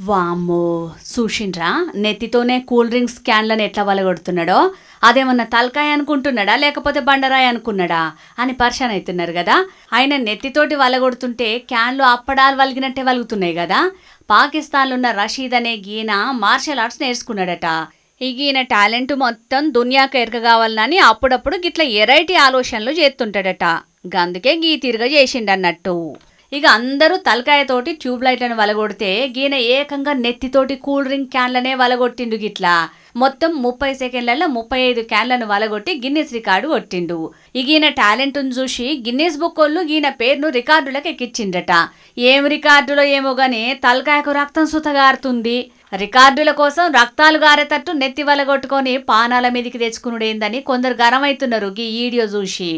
వామ్మో చూసిండ్రా? నెత్తితోనే cool drinks క్యాన్లను ఎట్లా వలగొడుతున్నాడో? అదేమన్నా తలకాయ అనుకుంటున్నాడా? లేకపోతే బండరాయి అనుకున్నాడా? అని పర్షన్ అవుతున్నారు కదా? ఆయన నెత్తితోటి వలగొడుతుంటే క్యాన్లు అప్పడాలు వలిగినట్టే వలుగుతున్నాయి కదా? పాకిస్తాన్లో ఉన్న రషీద్ అనే గీన మార్షల్ ఆర్ట్స్ నేర్చుకున్నాడట. ఈ గీన టాలెంట్ మొత్తం దునియాకు ఎరకగావాలని అప్పుడప్పుడు గిట్ల ఎరైటీ ఆలోచనలు చేస్తుంటాడట గందుకే గీ తిరగ చేసిండన్నట్టు. ఇక అందరూ తలకాయతోటి ట్యూబ్ లైట్లను వలగొడితే గీన ఏకంగా నెత్తితోటి కూల్ డ్రింక్ క్యాన్లనే వలగొట్టిండు గిట్లా. మొత్తం ముప్పై సెకండ్లలో ముప్పై ఐదు క్యాన్లను వలగొట్టి గిన్నెస్ రికార్డు కొట్టిండు. ఈయన గీన టాలెంట్ను చూసి గిన్నెస్ బుక్ వాళ్ళు ఈయన పేరును రికార్డులకు ఎక్కిచ్చిండట ఏం రికార్డులో ఏమో గానీ తలకాయకు రక్తం సుతగారుతుంది. రికార్డుల కోసం రక్తాలు గారేటట్టు నెత్తి వలగొట్టుకొని పానాల మీదికి తెచ్చుకునుడేందని కొందరు గరమైతున్నారు గీ వీడియో చూసి.